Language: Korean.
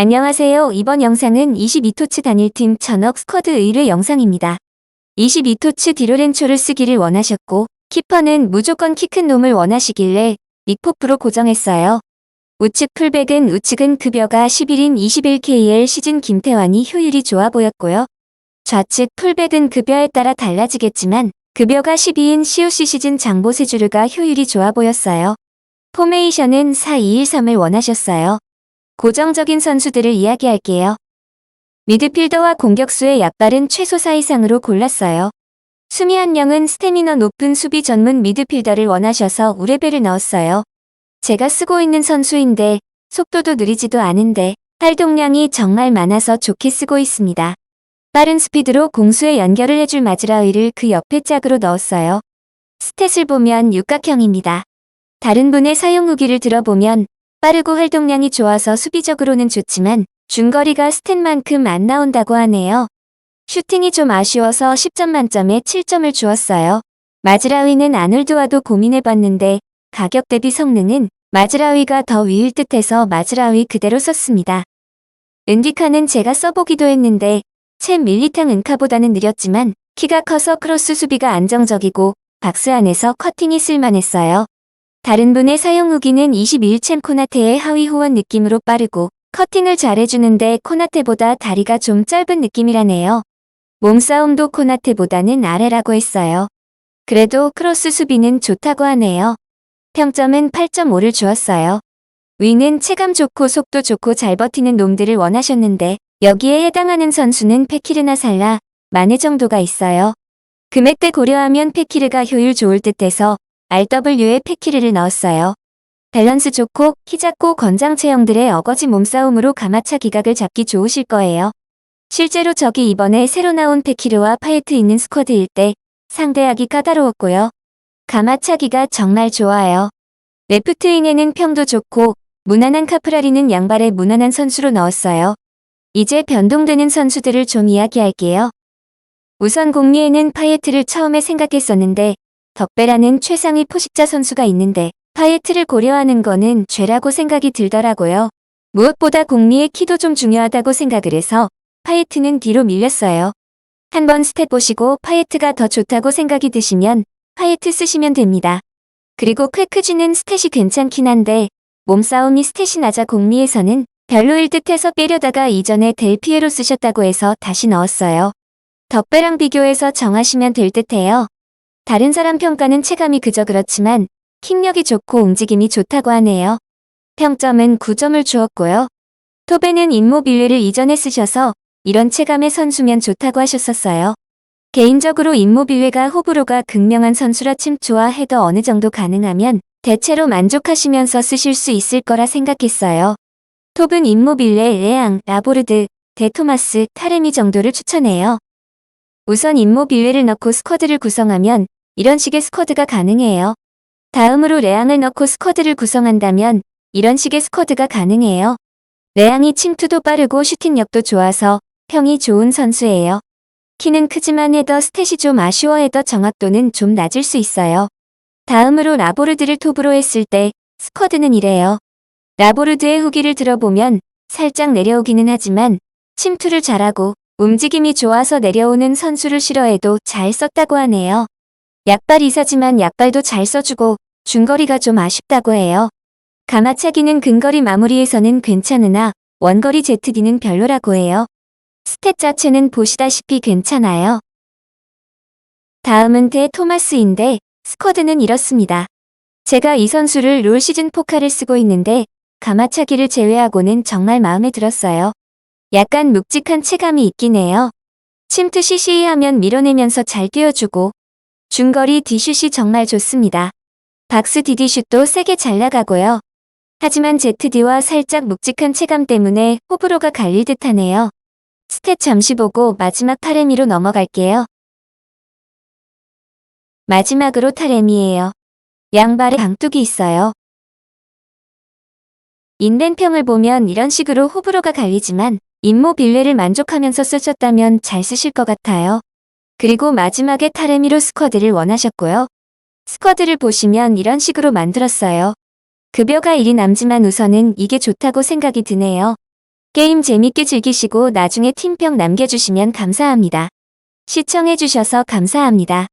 안녕하세요. 이번 영상은 22토츠 단일팀 천억 스쿼드 의뢰 영상입니다. 22토츠 디로렌초를 쓰기를 원하셨고 키퍼는 무조건 키 큰 놈을 원하시길래 닉포프로 고정했어요. 우측 풀백은 우측은 급여가 11인 21KL 시즌 김태환이 효율이 좋아 보였고요. 좌측 풀백은 급여에 따라 달라지겠지만 급여가 12인 COC 시즌 장보세주르가 효율이 좋아 보였어요. 포메이션은 4-2-1-3을 원하셨어요. 고정적인 선수들을 이야기할게요. 미드필더와 공격수의 약발은 최소 4 이상으로 골랐어요. 수미 한영은 스태미너 높은 수비 전문 미드필더를 원하셔서 우레벨을 넣었어요. 제가 쓰고 있는 선수인데 속도도 느리지도 않은데 활동량이 정말 많아서 좋게 쓰고 있습니다. 빠른 스피드로 공수에 연결을 해줄 마즈라위를 그 옆에 짝으로 넣었어요. 스탯을 보면 육각형입니다. 다른 분의 사용 후기를 들어보면 빠르고 활동량이 좋아서 수비적으로는 좋지만 중거리가 스탯만큼 안 나온다고 하네요. 슈팅이 좀 아쉬워서 10점 만점에 7점을 주었어요. 마즈라위는 아놀드와도 고민해봤는데 가격 대비 성능은 마즈라위가 더 위일 듯해서 마즈라위 그대로 썼습니다. 은디카는 제가 써보기도 했는데 챔 밀리탕 은카보다는 느렸지만 키가 커서 크로스 수비가 안정적이고 박스 안에서 커팅이 쓸만했어요. 다른 분의 사용 후기는 21챔 코나테의 하위 호원 느낌으로 빠르고 커팅을 잘해주는데 코나테보다 다리가 좀 짧은 느낌이라네요. 몸싸움도 코나테보다는 아래라고 했어요. 그래도 크로스 수비는 좋다고 하네요. 평점은 8.5를 주었어요. 위는 체감 좋고 속도 좋고 잘 버티는 놈들을 원하셨는데 여기에 해당하는 선수는 페키르나 살라, 마네 정도가 있어요. 금액대 고려하면 페키르가 효율 좋을 듯해서 RW에 페키르를 넣었어요. 밸런스 좋고 키 작고 건장 체형들의 어거지 몸싸움으로 가마차 기각을 잡기 좋으실 거예요. 실제로 적이 이번에 새로 나온 페키르와 파이트 있는 스쿼드일 때 상대하기 까다로웠고요. 가마차기가 정말 좋아요. 레프트윙에는 평도 좋고 무난한 카프라리는 양발에 무난한 선수로 넣었어요. 이제 변동되는 선수들을 좀 이야기할게요. 우선 공리에는 파이트를 처음에 생각했었는데 덕배라는 최상위 포식자 선수가 있는데 파이트를 고려하는 거는 죄라고 생각이 들더라고요. 무엇보다 공리의 키도 좀 중요하다고 생각을 해서 파이트는 뒤로 밀렸어요. 한번 스탯 보시고 파이트가 더 좋다고 생각이 드시면 파이트 쓰시면 됩니다. 그리고 퀘크지는 스탯이 괜찮긴 한데 몸싸움이 스탯이 낮아 공리에서는 별로일 듯해서 빼려다가 이전에 델피에로 쓰셨다고 해서 다시 넣었어요. 덕배랑 비교해서 정하시면 될 듯해요. 다른 사람 평가는 체감이 그저 그렇지만 킥력이 좋고 움직임이 좋다고 하네요. 평점은 9점을 주었고요. 토베는 임모빌레를 이전에 쓰셔서 이런 체감의 선수면 좋다고 하셨었어요. 개인적으로 임모빌레가 호불호가 극명한 선수라 침투와 헤더 어느 정도 가능하면 대체로 만족하시면서 쓰실 수 있을 거라 생각했어요. 톱은 임모빌레, 레앙, 라보르드, 데토마스, 타레미 정도를 추천해요. 우선 임모빌레를 넣고 스쿼드를 구성하면 이런 식의 스쿼드가 가능해요. 다음으로 레앙을 넣고 스쿼드를 구성한다면 이런 식의 스쿼드가 가능해요. 레앙이 침투도 빠르고 슈팅력도 좋아서 평이 좋은 선수예요. 키는 크지만 헤더 스탯이 좀 아쉬워 헤더 정확도는 좀 낮을 수 있어요. 다음으로 라보르드를 톱으로 했을 때 스쿼드는 이래요. 라보르드의 후기를 들어보면 살짝 내려오기는 하지만 침투를 잘하고 움직임이 좋아서 내려오는 선수를 싫어해도 잘 썼다고 하네요. 약발 이사지만 약발도 잘 써주고 중거리가 좀 아쉽다고 해요. 가마차기는 근거리 마무리에서는 괜찮으나 원거리 제트기는 별로라고 해요. 스탯 자체는 보시다시피 괜찮아요. 다음은 데 토마스인데 스쿼드는 이렇습니다. 제가 이 선수를 롤 시즌 포카를 쓰고 있는데 가마차기를 제외하고는 정말 마음에 들었어요. 약간 묵직한 체감이 있긴 해요. 침투 CC 하면 밀어내면서 잘 뛰어주고 중거리 디슛이 정말 좋습니다. 박스 디디슛도 세게 잘 나가고요. 하지만 ZD와 살짝 묵직한 체감 때문에 호불호가 갈릴 듯 하네요. 스탯 잠시 보고 마지막 타레미로 넘어갈게요. 마지막으로 타레미예요. 양발에 강뚝이 있어요. 인벤평을 보면 이런 식으로 호불호가 갈리지만 임모 빌레를 만족하면서 쓰셨다면 잘 쓰실 것 같아요. 그리고 마지막에 타레미로 스쿼드를 원하셨고요. 스쿼드를 보시면 이런 식으로 만들었어요. 급여가 1이 남지만 우선은 이게 좋다고 생각이 드네요. 게임 재밌게 즐기시고 나중에 팀평 남겨주시면 감사합니다. 시청해주셔서 감사합니다.